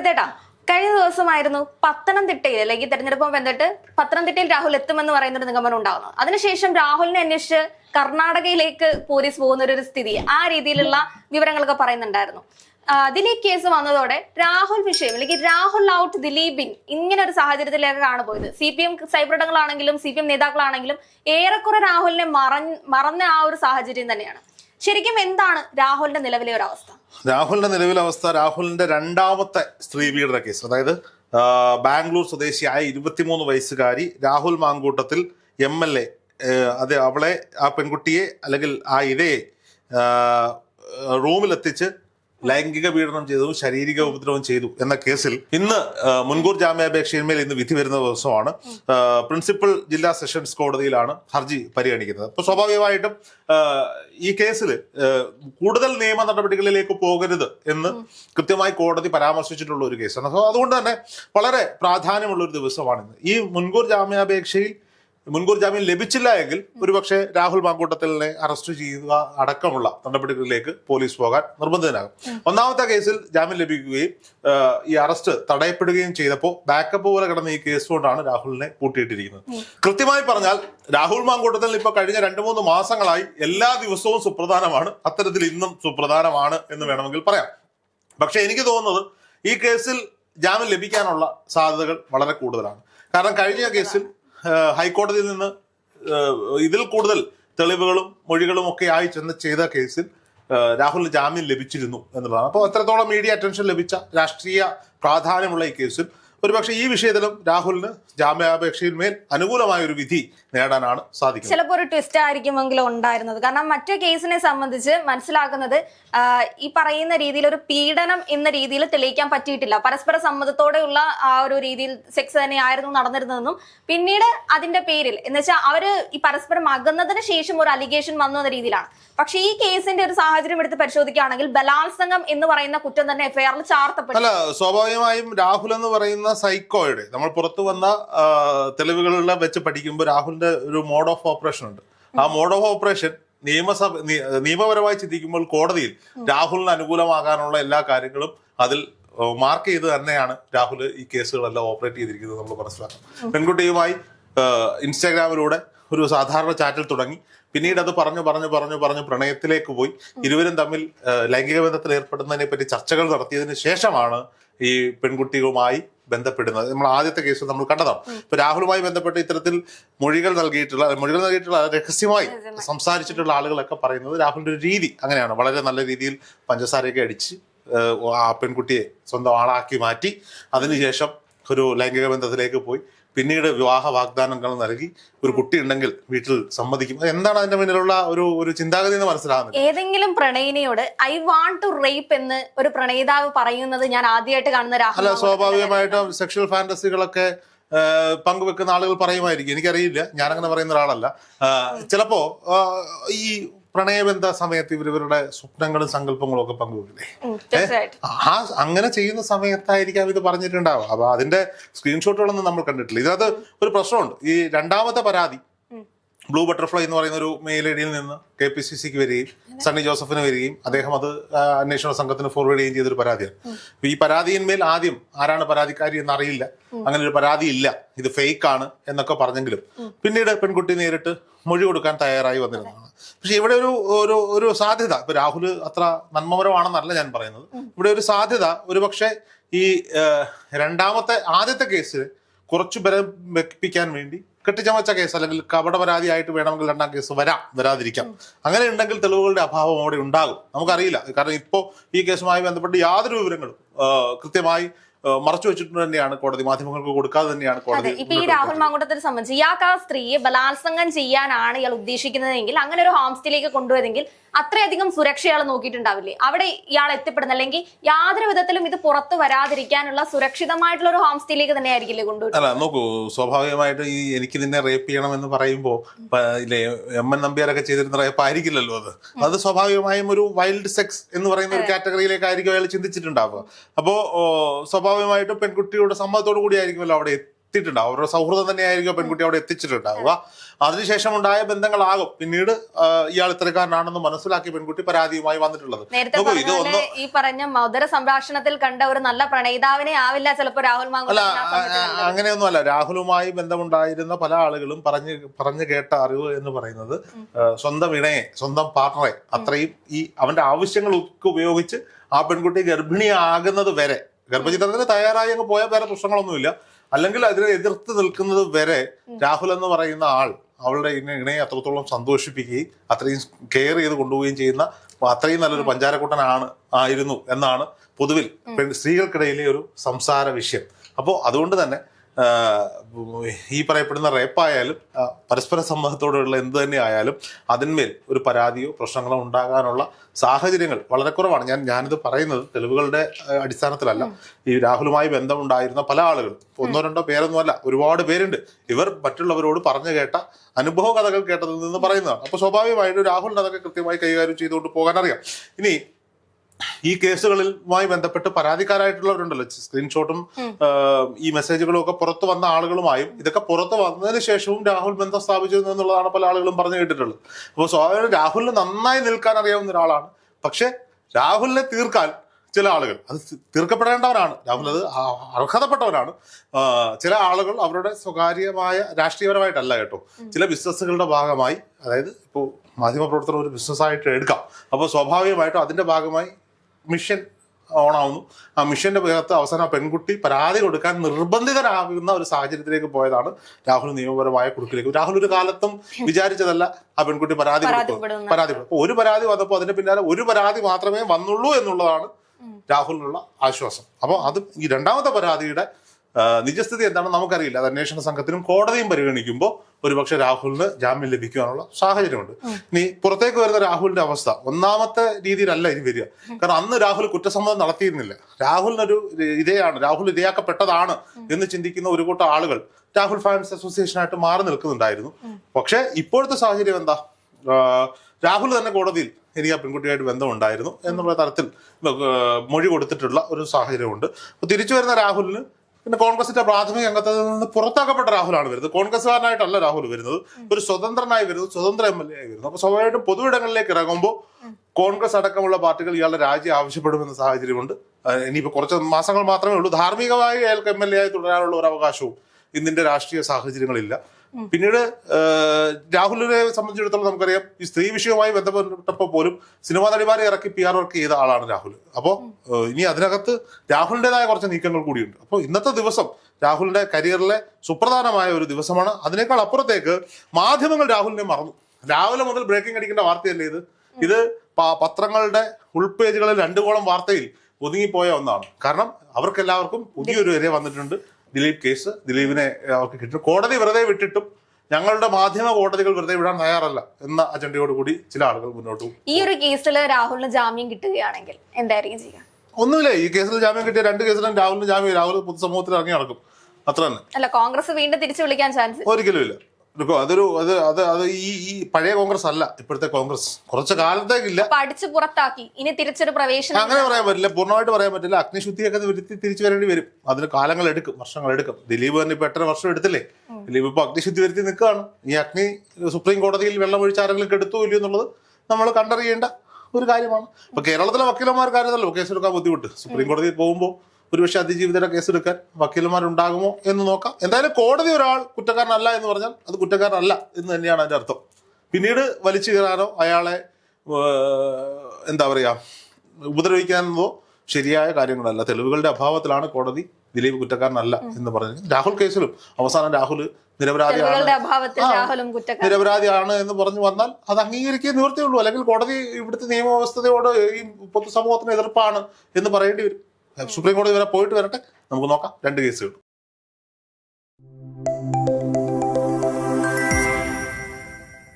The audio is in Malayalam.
ശ്രീതേട്ടാ കഴിഞ്ഞ ദിവസമായിരുന്നു പത്തനംതിട്ടയിൽ അല്ലെങ്കിൽ തെരഞ്ഞെടുപ്പുമായി ബന്ധപ്പെട്ട് പത്തനംതിട്ടയിൽ രാഹുൽ എത്തുമെന്ന് പറയുന്ന ഒരു നിഗമനം ഉണ്ടാകുന്നു അതിനുശേഷം രാഹുലിനെ അന്വേഷിച്ച് കർണാടകയിലേക്ക് പോലീസ് പോകുന്ന ഒരു സ്ഥിതി ആ രീതിയിലുള്ള വിവരങ്ങളൊക്കെ പറയുന്നുണ്ടായിരുന്നു. ദിലീപ് കേസ് വന്നതോടെ രാഹുൽ വിഷയം അല്ലെങ്കിൽ രാഹുൽ ഔട്ട് ദിലീപിൻ ഇങ്ങനെ ഒരു സാഹചര്യത്തിലേക്കാണ് പോയത്. സി പി എം സൈബറിടങ്ങളാണെങ്കിലും സി പി എം നേതാക്കളാണെങ്കിലും ഏറെക്കുറെ രാഹുലിനെ മറ മറന്ന ആ ഒരു സാഹചര്യം തന്നെയാണ്. ശരിക്കും എന്താണ് രാഹുലിന്റെ നിലവിലെ ഒരു അവസ്ഥ? രാഹുലിന്റെ നിലവിലെ അവസ്ഥ രാഹുലിന്റെ രണ്ടാമത്തെ സ്ത്രീ പീഡന കേസ്. അതായത് ബാംഗ്ലൂർ സ്വദേശിയായ ഇരുപത്തിമൂന്ന് വയസ്സുകാരി Rahul Mamkootathil M L A അത് അവളെ ആ പെൺകുട്ടിയെ അല്ലെങ്കിൽ ആ ഇരയെ റൂമിലെത്തിച്ച് ലൈംഗിക പീഡനം ചെയ്തു ശാരീരിക ഉപദ്രവം ചെയ്തു എന്ന കേസിൽ ഇന്ന് മുൻകൂർ ജാമ്യാപേക്ഷയിന്മേൽ ഇന്ന് വിധി വരുന്ന ദിവസമാണ്. പ്രിൻസിപ്പൽ ജില്ലാ സെഷൻസ് കോടതിയിലാണ് ഹർജി പരിഗണിക്കുന്നത്. അപ്പോൾ സ്വാഭാവികമായിട്ടും ഈ കേസിൽ കൂടുതൽ നിയമ നടപടികളിലേക്ക് പോകരുത് എന്ന് കൃത്യമായി കോടതി പരാമർശിച്ചിട്ടുള്ള ഒരു കേസാണ്. അതുകൊണ്ട് തന്നെ വളരെ പ്രാധാന്യമുള്ള ഒരു ദിവസമാണിന്ന് ഈ മുൻകൂർ ജാമ്യാപേക്ഷയിൽ മുൻകൂർ ജാമ്യം ലഭിച്ചില്ല എങ്കിൽ ഒരുപക്ഷെ രാഹുൽ മാങ്കൂട്ടത്തിലിനെ അറസ്റ്റ് ചെയ്യുക അടക്കമുള്ള നടപടികളിലേക്ക് പോലീസ് പോകാൻ നിർബന്ധിതനാകും. ഒന്നാമത്തെ കേസിൽ ജാമ്യം ലഭിക്കുകയും ഈ അറസ്റ്റ് തടയപ്പെടുകയും ചെയ്തപ്പോൾ ബാക്കപ്പ് പോലെ കിടന്ന ഈ കേസ് കൊണ്ടാണ് രാഹുലിനെ പൂട്ടിയിട്ടിരിക്കുന്നത്. കൃത്യമായി പറഞ്ഞാൽ രാഹുൽ മാങ്കൂട്ടത്തിൽ ഇപ്പൊ കഴിഞ്ഞ രണ്ട് മൂന്ന് മാസങ്ങളായി എല്ലാ ദിവസവും സുപ്രധാനമാണ്. അത്തരത്തിൽ ഇന്നും സുപ്രധാനമാണ് എന്ന് വേണമെങ്കിൽ പറയാം. പക്ഷെ എനിക്ക് തോന്നുന്നത് ഈ കേസിൽ ജാമ്യം ലഭിക്കാനുള്ള സാധ്യതകൾ വളരെ കൂടുതലാണ്. കാരണം കഴിഞ്ഞ കേസിൽ ഹൈക്കോടതിയിൽ നിന്ന് ഇതിൽ കൂടുതൽ തെളിവുകളും മൊഴികളും ഒക്കെ ആയി ചെന്ന് ചെയ്ത കേസിൽ രാഹുലിന് ജാമ്യം ലഭിച്ചിരുന്നു എന്നുള്ളതാണ്. അപ്പോൾ അത്രത്തോളം മീഡിയ അറ്റൻഷൻ ലഭിച്ച രാഷ്ട്രീയ പ്രാധാന്യമുള്ള ഈ കേസിൽ ഒരുപക്ഷെ ഈ വിഷയത്തിലും രാഹുലിന് ജാമ്യാപേക്ഷയിന്മേൽ അനുകൂലമായ ഒരു വിധി നേടാനാണ് സാധിക്കുന്നത്. ചിലപ്പോൾ ഒരു ട്വിസ്റ്റ് ആയിരിക്കുമെങ്കിലും ഉണ്ടായിരുന്നത്. കാരണം മറ്റു കേസിനെ സംബന്ധിച്ച് മനസ്സിലാക്കുന്നത് ഈ പറയുന്ന രീതിയിൽ ഒരു പീഡനം എന്ന രീതിയിൽ തെളിയിക്കാൻ പറ്റിയിട്ടില്ല. പരസ്പര സമ്മതത്തോടെയുള്ള ആ ഒരു രീതിയിൽ സെക്സ് തന്നെ ആയിരുന്നു നടന്നിരുന്നതെന്നും പിന്നീട് അതിന്റെ പേരിൽ എന്ന് വെച്ചാൽ അവർ ഈ പരസ്പരം അകന്നതിന് ശേഷം ഒരു അലിഗേഷൻ വന്നു എന്ന രീതിയിലാണ്. പക്ഷേ ഈ കേസിന്റെ ഒരു സാഹചര്യം എടുത്ത് പരിശോധിക്കുകയാണെങ്കിൽ ബലാത്സംഗം എന്ന് പറയുന്ന കുറ്റം തന്നെ എഫ്ഐആറിൽ ചാർത്തപ്പെട്ടു. അല്ല സ്വാഭാവികമായും രാഹുൽ എന്ന് പറയുന്ന സൈക്കോയുടെ നമ്മൾ പുറത്തു വന്ന തെളിവുകളെല്ലാം വെച്ച് പഠിക്കുമ്പോൾ രാഹുലിന്റെ ഒരു മോഡ് ഓഫ് ഓപ്പറേഷൻ ഉണ്ട്. ആ മോഡ് ഓഫ് ഓപ്പറേഷൻ നിയമസഭ നിയമപരമായി ചിന്തിക്കുമ്പോൾ കോടതിയിൽ രാഹുലിന് അനുകൂലമാകാനുള്ള എല്ലാ കാര്യങ്ങളും അതിൽ മാർക്ക് ചെയ്ത് തന്നെയാണ് രാഹുൽ ഈ കേസുകളെല്ലാം ഓപ്പറേറ്റ് ചെയ്തിരിക്കുന്നത് നമ്മൾ മനസ്സിലാക്കാം പെൺകുട്ടിയുമായി ഇൻസ്റ്റാഗ്രാമിലൂടെ ഒരു സാധാരണ ചാറ്റിൽ തുടങ്ങി. പിന്നീട് അത് പറഞ്ഞു പറഞ്ഞു പറഞ്ഞു പറഞ്ഞു പ്രണയത്തിലേക്ക് പോയി. ഇരുവരും തമ്മിൽ ലൈംഗിക ബന്ധത്തിൽ ഏർപ്പെടുന്നതിനെ പറ്റി ചർച്ചകൾ നടത്തിയതിനു ശേഷമാണ് ഈ പെൺകുട്ടിയുമായി ബന്ധപ്പെടുന്നത്. നമ്മൾ ആദ്യത്തെ കേസ് നമ്മൾ കണ്ടതാണ്. ഇപ്പൊ രാഹുലുമായി ബന്ധപ്പെട്ട് ഇത്തരത്തിൽ മൊഴികൾ നൽകിയിട്ടുള്ള മൊഴികൾ നൽകിയിട്ടുള്ള രഹസ്യമായി സംസാരിച്ചിട്ടുള്ള ആളുകളൊക്കെ പറയുന്നത് രാഹുലിന്റെ ഒരു രീതി അങ്ങനെയാണ്. വളരെ നല്ല രീതിയിൽ പഞ്ചസാരയൊക്കെ അടിച്ച് ആ പെൺകുട്ടിയെ സ്വന്തം ആളാക്കി മാറ്റി അതിനുശേഷം ഒരു ലൈംഗിക ബന്ധത്തിലേക്ക് പോയി പിന്നീട് വിവാഹ വാഗ്ദാനങ്ങൾ നൽകി ഒരു കുട്ടി ഉണ്ടെങ്കിൽ വീട്ടിൽ സമ്മതിക്കും. എന്താണ് അതിന്റെ മുന്നിലുള്ള ഒരു ഒരു ചിന്താഗതി എന്ന് മനസ്സിലാകുന്നത് ഏതെങ്കിലും പ്രണയിനിയോട് ഐ വാണ്ട് ടു റേപ്പ് എന്ന് ഒരു പ്രണയിതാവ് പറയുന്നത് ഞാൻ ആദ്യമായിട്ട് കാണുന്ന അല്ല സ്വാഭാവികമായിട്ടും സെക്ഷൽ ഫാന്റസികളൊക്കെ പങ്കുവെക്കുന്ന ആളുകൾ പറയുമായിരിക്കും. എനിക്കറിയില്ല ഞാനങ്ങനെ പറയുന്ന ഒരാളല്ല. ചിലപ്പോ ഈ പ്രണയബന്ധ സമയത്ത് ഇവരിവരുടെ സ്വപ്നങ്ങളും സങ്കല്പങ്ങളും ഒക്കെ പങ്കുവെക്കില്ലേ? ആ അങ്ങനെ ചെയ്യുന്ന സമയത്തായിരിക്കാം ഇത് പറഞ്ഞിട്ടുണ്ടാവുക. അപ്പൊ അതിന്റെ സ്ക്രീൻഷോട്ടുകളൊന്നും നമ്മൾ കണ്ടിട്ടില്ല. ഇതിനകത്ത് ഒരു പ്രശ്നമുണ്ട്. ഈ രണ്ടാമത്തെ പരാതി ബ്ലൂ ബട്ടർഫ്ലൈ എന്ന് പറയുന്ന ഒരു മെയിൽ ഐ ഡിയിൽ നിന്ന് കെ പി സി സിക്ക് വരികയും സണ്ണി ജോസഫിന് വരികയും അദ്ദേഹം അത് അന്വേഷണ സംഘത്തിന് ഫോർവേഡ് ചെയ്യുകയും ചെയ്തൊരു പരാതിയാണ്. അപ്പൊ ഈ പരാതിയിന്മേൽ ആദ്യം ആരാണ് പരാതിക്കാരി എന്ന് അറിയില്ല അങ്ങനെ ഒരു പരാതി ഇല്ല. ഇത് ഫേക്ക് ആണ് എന്നൊക്കെ പറഞ്ഞെങ്കിലും പിന്നീട് പെൺകുട്ടി നേരിട്ട് മൊഴി കൊടുക്കാൻ തയ്യാറായി വന്നിരുന്നതാണ്. പക്ഷെ ഇവിടെ ഒരു ഒരു ഒരു സാധ്യത ഇപ്പൊ രാഹുൽ അത്ര നന്മപരമാണെന്നല്ല ഞാൻ പറയുന്നത്. ഇവിടെ ഒരു സാധ്യത ഒരുപക്ഷെ ഈ രണ്ടാമത്തെ ആദ്യത്തെ കേസിൽ കുറച്ച് ബലം വെപ്പിക്കാൻ വേണ്ടി കെട്ടിച്ചമച്ച കേസ് അല്ലെങ്കിൽ കപട പരാതിയായിട്ട് വേണമെങ്കിൽ രണ്ടാം കേസ് വരാം വരാതിരിക്കാം. അങ്ങനെ ഉണ്ടെങ്കിൽ തെളിവുകളുടെ അഭാവം അവിടെ ഉണ്ടാകും. നമുക്കറിയില്ല. കാരണം ഇപ്പോൾ ഈ കേസുമായി ബന്ധപ്പെട്ട് യാതൊരു വിവരങ്ങളും കൃത്യമായി മറച്ചു വെച്ചിട്ട് തന്നെയാണ് കോടതി മാധ്യമങ്ങൾക്ക് കൊടുക്കാതെ തന്നെയാണ് കോടതി ഇപ്പൊ ഈ രാഹുൽ മാങ്കൂട്ടത്തിനെ സംബന്ധിച്ച് ഇയാൾക്ക് ആ സ്ത്രീയെ ബലാത്സംഗം ചെയ്യാനാണ് ഇയാൾ ഉദ്ദേശിക്കുന്നതെങ്കിൽ അങ്ങനെ ഒരു ഹോം സ്റ്റേയിലേക്ക് കൊണ്ടുപോയതെങ്കിൽ അത്രയധികം സുരക്ഷ ഇയാൾ നോക്കിയിട്ടുണ്ടാവില്ലേ? അവിടെ ഇയാൾ എത്തിപ്പെടുന്ന അല്ലെങ്കിൽ യാതൊരു വിധത്തിലും ഇത് പുറത്തു വരാതിരിക്കാനുള്ള സുരക്ഷിതമായിട്ടുള്ള ഒരു ഹോം സ്റ്റേയിലേക്ക് തന്നെ ആയിരിക്കില്ലേ കൊണ്ടുപോയി അല്ല നോക്കൂ സ്വാഭാവികമായിട്ട് ഈ എനിക്ക് നിന്നെ റേപ്പ് ചെയ്യണം എന്ന് പറയുമ്പോൾ ഇല്ലേ എം എൻ നമ്പ്യാരൊക്കെ ചെയ്തിരുന്ന റേപ്പ് ആയിരിക്കില്ലല്ലോ അത്. അത് സ്വാഭാവികമായും ഒരു വൈൽഡ് സെക്സ് എന്ന് പറയുന്ന ഒരു കാറ്റഗറിയിലേക്കായിരിക്കും അയാൾ ചിന്തിച്ചിട്ടുണ്ടാവുക. അപ്പോ ഓ, സ്വാഭാവികമായിട്ടും പെൺകുട്ടിയുടെ സമ്മതത്തോടു കൂടി ആയിരിക്കുമല്ലോ അവിടെ എത്തിയിട്ടുണ്ടാവും അവരുടെ സൗഹൃദം തന്നെയായിരിക്കും പെൺകുട്ടി അവിടെ എത്തിച്ചിട്ടുണ്ടാവുക. അതിനുശേഷം ഉണ്ടായ ബന്ധങ്ങളാകും. പിന്നീട് ഇയാൾ ഇത്തരക്കാരനാണെന്ന് മനസ്സിലാക്കി പെൺകുട്ടി പരാതിയുമായി വന്നിട്ടുള്ളത്. ഇത് ഒന്ന് ഈ പറഞ്ഞ മധുര സംഭാഷണത്തിൽ കണ്ട ഒരു നല്ല പ്രണയിതാവിനെ ആവില്ല ചിലപ്പോ രാഹുൽ അല്ല അങ്ങനെയൊന്നും. അങ്ങനെയൊന്നുമല്ല. രാഹുലുമായി ബന്ധമുണ്ടായിരുന്ന പല ആളുകളും പറഞ്ഞു പറഞ്ഞു കേട്ട അറിവ് എന്ന് പറയുന്നത് സ്വന്തം ഇണയെ സ്വന്തം പാർട്ണറെ അത്രയും ഈ അവന്റെ ആവശ്യങ്ങൾ ഉപയോഗിച്ച് ആ പെൺകുട്ടി ഗർഭിണിയാകുന്നത് വരെ ഗർഭചിത്രത്തിന് തയ്യാറായി അങ്ങ് പോയാൽ വേറെ പ്രശ്നങ്ങളൊന്നുമില്ല. അല്ലെങ്കിൽ അതിനെ എതിർത്ത് നിൽക്കുന്നത് വരെ രാഹുൽ എന്ന് പറയുന്ന ആൾ അവളുടെ ഇണ- ഇണയെ അത്രത്തോളം സന്തോഷിപ്പിക്കുകയും അത്രയും കെയർ ചെയ്ത് കൊണ്ടുപോവുകയും ചെയ്യുന്ന അത്രയും നല്ലൊരു പഞ്ചാരക്കൂട്ടനാണ് ആയിരുന്നു എന്നാണ് പൊതുവിൽ സ്ത്രീകൾക്കിടയിലെ ഒരു സംസാര വിഷയം. അപ്പോൾ അതുകൊണ്ട് തന്നെ ഈ പറയപ്പെടുന്ന റേപ്പായാലും പരസ്പര സമ്മതത്തോടെയുള്ള എന്ത് തന്നെ ആയാലും അതിന്മേൽ ഒരു പരാതിയോ പ്രശ്നങ്ങളോ ഉണ്ടാകാനുള്ള സാഹചര്യങ്ങൾ വളരെ കുറവാണ്. ഞാൻ ഞാനിത് പറയുന്നത് തെളിവുകളുടെ അടിസ്ഥാനത്തിലല്ല. ഈ രാഹുലുമായി ബന്ധമുണ്ടായിരുന്ന പല ആളുകളും ഒന്നോ രണ്ടോ പേരൊന്നുമല്ല ഒരുപാട് പേരുണ്ട്. ഇവർ മറ്റുള്ളവരോട് പറഞ്ഞു കേട്ട അനുഭവ കഥകൾ കേട്ടതിൽ നിന്ന് പറയുന്നതാണ്. അപ്പോൾ സ്വാഭാവികമായിട്ടും രാഹുലിന് അതൊക്കെ കൃത്യമായി കൈകാര്യം ചെയ്തുകൊണ്ട് പോകാൻ അറിയാം ഇനി ഈ കേസുകളിലുമായി ബന്ധപ്പെട്ട് പരാതിക്കാരായിട്ടുള്ളവരുണ്ടല്ലോ. സ്ക്രീൻഷോട്ടും ഈ മെസ്സേജുകളും ഒക്കെ പുറത്തു വന്ന ആളുകളുമായും ഇതൊക്കെ പുറത്തു വന്നതിന് ശേഷവും രാഹുൽ ബന്ധം സ്ഥാപിച്ചിരുന്നു എന്നുള്ളതാണ് പല ആളുകളും പറഞ്ഞു കേട്ടിട്ടുള്ളത്. അപ്പോൾ സ്വാഭാവികം രാഹുലിന് നന്നായി നിൽക്കാൻ അറിയാവുന്ന ഒരാളാണ്. പക്ഷെ രാഹുലിനെ തീർക്കാൻ ചില ആളുകൾ അത് തീർക്കപ്പെടേണ്ടവരാണ്. രാഹുൽ അത് അർഹതപ്പെട്ടവരാണ് ചില ആളുകൾ അവരുടെ സ്വകാര്യമായ രാഷ്ട്രീയപരമായിട്ടല്ല കേട്ടോ. ചില ബിസിനസ്സുകളുടെ ഭാഗമായി അതായത് ഇപ്പോൾ മാധ്യമപ്രവർത്തനം ഒരു ബിസിനസ്സായിട്ട് എടുക്കാം. അപ്പോൾ സ്വാഭാവികമായിട്ടും അതിന്റെ ഭാഗമായി മിഷൻ ആവുന്നു ആ മിഷന്റെ പുറത്ത് അവസാനം ആ പെൺകുട്ടി പരാതി കൊടുക്കാൻ നിർബന്ധിതരാകുന്ന ഒരു സാഹചര്യത്തിലേക്ക് പോയതാണ് രാഹുൽ നിയമപരമായ കുടുക്കിലേക്ക്. രാഹുൽ ഒരു കാലത്തും വിചാരിച്ചതല്ല ആ പെൺകുട്ടി പരാതി കൊടുക്കും. പരാതി ഒരു പരാതി വന്നപ്പോൾ അതിന്റെ പിന്നാലെ ഒരു പരാതി മാത്രമേ വന്നുള്ളൂ എന്നുള്ളതാണ് രാഹുലിനുള്ള ആശ്വാസം. അപ്പോൾ അത് ഈ രണ്ടാമത്തെ പരാതിയുടെ നിജസ്ഥിതി എന്താണെന്ന് നമുക്കറിയില്ല. അത് അന്വേഷണ സംഘത്തിനും കോടതിയും പരിഗണിക്കുമ്പോൾ ഒരുപക്ഷെ രാഹുലിന് ജാമ്യം ലഭിക്കാനുള്ള സാഹചര്യമുണ്ട്. ഇനി പുറത്തേക്ക് വരുന്ന രാഹുലിന്റെ അവസ്ഥ ഒന്നാമത്തെ രീതിയിലല്ല ഇനി വരിക. കാരണം അന്ന് രാഹുൽ കുറ്റസമ്മതം നടത്തിയിരുന്നില്ല. രാഹുലിനൊരു ഇരയാണ് രാഹുൽ ഇരയാക്കപ്പെട്ടതാണ് എന്ന് ചിന്തിക്കുന്ന ഒരു കൂട്ടം ആളുകൾ രാഹുൽ ഫാൻസ് അസോസിയേഷനായിട്ട് മാറി നിൽക്കുന്നുണ്ടായിരുന്നു. പക്ഷേ ഇപ്പോഴത്തെ സാഹചര്യം എന്താ? രാഹുൽ തന്നെ കോടതിയിൽ എനിക്ക് ആ പെൺകുട്ടിയായിട്ട് ബന്ധമുണ്ടായിരുന്നു എന്നുള്ള തരത്തിൽ മൊഴി കൊടുത്തിട്ടുള്ള ഒരു സാഹചര്യമുണ്ട്. അപ്പൊ തിരിച്ചു വരുന്ന രാഹുലിന് പിന്നെ കോൺഗ്രസിന്റെ പ്രാഥമിക അംഗത്തിൽ നിന്ന് പുറത്താക്കപ്പെട്ട രാഹുലാണ് വരുന്നത്. കോൺഗ്രസ്സുകാരനായിട്ടല്ല രാഹുൽ വരുന്നത്. ഒരു സ്വതന്ത്രനായി വരുന്നത് സ്വതന്ത്ര എം എൽ എ ആയി വരുന്നത്. അപ്പൊ സ്വാഭാവികമായിട്ടും പൊതുവിടങ്ങളിലേക്ക് ഇറങ്ങുമ്പോൾ കോൺഗ്രസ് അടക്കമുള്ള പാർട്ടികൾ ഇയാളുടെ രാജി ആവശ്യപ്പെടുമെന്ന സാഹചര്യമുണ്ട്. ഇനിയിപ്പോൾ കുറച്ച് മാസങ്ങൾ മാത്രമേ ഉള്ളൂ. ധാർമ്മികമായി അയാൾക്ക് എം എൽ എ ആയി തുടരാനുള്ള ഒരു അവകാശവും ഇന്നിന്റെ രാഷ്ട്രീയ സാഹചര്യങ്ങളില്ല. പിന്നീട് രാഹുലിനെ സംബന്ധിച്ചിടത്തോളം നമുക്കറിയാം ഈ സ്ത്രീ വിഷയവുമായി ബന്ധപ്പെട്ടപ്പോൾ പോലും സിനിമാ നടിമാരെ ഇറക്കി പി ആർ വർക്ക് ചെയ്ത ആളാണ് രാഹുൽ. അപ്പോൾ ഇനി അതിനകത്ത് രാഹുലിന്റെതായ കുറച്ച് നീക്കങ്ങൾ കൂടിയുണ്ട്. അപ്പോൾ ഇന്നത്തെ ദിവസം രാഹുലിന്റെ കരിയറിലെ സുപ്രധാനമായ ഒരു ദിവസമാണ്. അതിനേക്കാൾ അപ്പുറത്തേക്ക് മാധ്യമങ്ങൾ രാഹുലിനെ മറന്നു. രാവിലെ മുതൽ ബ്രേക്കിംഗ് അടിക്കേണ്ട വാർത്തയല്ലേ ഇത്? ഇത് പത്രങ്ങളുടെ ഉൾപേജുകളിൽ രണ്ടു കോളം വാർത്തയിൽ ഒതുങ്ങിപ്പോയ ഒന്നാണ്. കാരണം അവർക്കെല്ലാവർക്കും പുതിയൊരു വരെ വന്നിട്ടുണ്ട്. ദിലീപ് കേസ് ദിലീപിനെ അവർക്ക് കിട്ടും കോടതി വെറുതെ വിട്ടിട്ടും ഞങ്ങളുടെ മാധ്യമ കോടതികൾ വെറുതെ വിടാൻ തയ്യാറല്ല എന്ന അജണ്ടയോട് കൂടി ചില ആളുകൾ മുന്നോട്ട് പോകും. ഈ ഒരു കേസിൽ രാഹുലിന് ജാമ്യം കിട്ടുകയാണെങ്കിൽ എന്തായിരിക്കും ചെയ്യുക ഒന്നുമില്ല ഈ കേസിൽ ജാമ്യം കിട്ടിയ രണ്ട് കേസിലും രാഹുലിന് ജാമ്യം രാഹുൽ പൊതുസമൂഹത്തിൽ ഇറങ്ങി നടക്കും. അത്ര തന്നെ. അല്ല കോൺഗ്രസ് വീണ്ടും തിരിച്ചു വിളിക്കാൻ ചാൻസ്? ഒരിക്കലും ഇല്ല. അതൊരു അത് അത് അത് ഈ ഈ പഴയ കോൺഗ്രസ് അല്ല ഇപ്പോഴത്തെ കോൺഗ്രസ്. കുറച്ച് കാലത്തേക്കില്ല. പഠിച്ചു പുറത്താക്കി. ഇനി തിരിച്ചൊരു പ്രവേശനം അങ്ങനെ പറയാൻ പറ്റില്ല. പൂർണമായിട്ട് പറയാൻ പറ്റില്ല. അഗ്നിശുദ്ധിയൊക്കെ വരുത്തി തിരിച്ചു വരേണ്ടി വരും. അതിന് കാലങ്ങൾ എടുക്കും വർഷങ്ങൾ എടുക്കും. ദിലീപ് തന്നെ ഇപ്പൊ എട്ടര വർഷം എടുത്തില്ലേ? ദിലീപ് ഇപ്പൊ അഗ്നിശുദ്ധി വരുത്തി നിൽക്കുകയാണ്. ഈ അഗ്നി സുപ്രീം കോടതിയിൽ വെള്ളം ഒഴിച്ച് ആരെങ്കിലും ഇല്ല ഇല്ലയോ എന്നുള്ളത് നമ്മൾ കണ്ടറിയേണ്ട ഒരു കാര്യമാണ്. ഇപ്പൊ കേരളത്തിലെ വക്കീലന്മാർക്ക് അറിയാമല്ലോ കേസെടുക്കാൻ ബുദ്ധിമുട്ട്. സുപ്രീം കോടതിയിൽ പോകുമ്പോൾ ഒരുപക്ഷെ അതിജീവിതയുടെ കേസെടുക്കാൻ വക്കീലന്മാരുണ്ടാകുമോ എന്ന് നോക്കാം. എന്തായാലും കോടതി ഒരാൾ കുറ്റക്കാരനല്ല എന്ന് പറഞ്ഞാൽ അത് കുറ്റക്കാരനല്ല എന്ന് തന്നെയാണ് അതിന്റെ അർത്ഥം. പിന്നീട് വലിച്ചു കയറാനോ അയാളെ എന്താ പറയുക ഉപദ്രവിക്കാനോ ശരിയായ കാര്യങ്ങളല്ല. തെളിവുകളുടെ അഭാവത്തിലാണ് കോടതി ദിലീപ് കുറ്റക്കാരനല്ല എന്ന് പറഞ്ഞത്. രാഹുൽ കേസിലും അവസാനം രാഹുൽ നിരപരാധിയാണ്. നിരപരാധിയാണ് എന്ന് പറഞ്ഞു വന്നാൽ അത് അംഗീകരിക്കേ നിവൃത്തിയുള്ളൂ അല്ലെങ്കിൽ കോടതി ഇവിടുത്തെ നിയമവ്യവസ്ഥയോട് ഈ പൊതുസമൂഹത്തിന് എതിർപ്പാണ് എന്ന് പറയേണ്ടി വരും. സുപ്രീം കോടതി വരെ പോയിട്ട് വരട്ടെ. നമുക്ക് നോക്കാം. രണ്ട് കേസുകൾ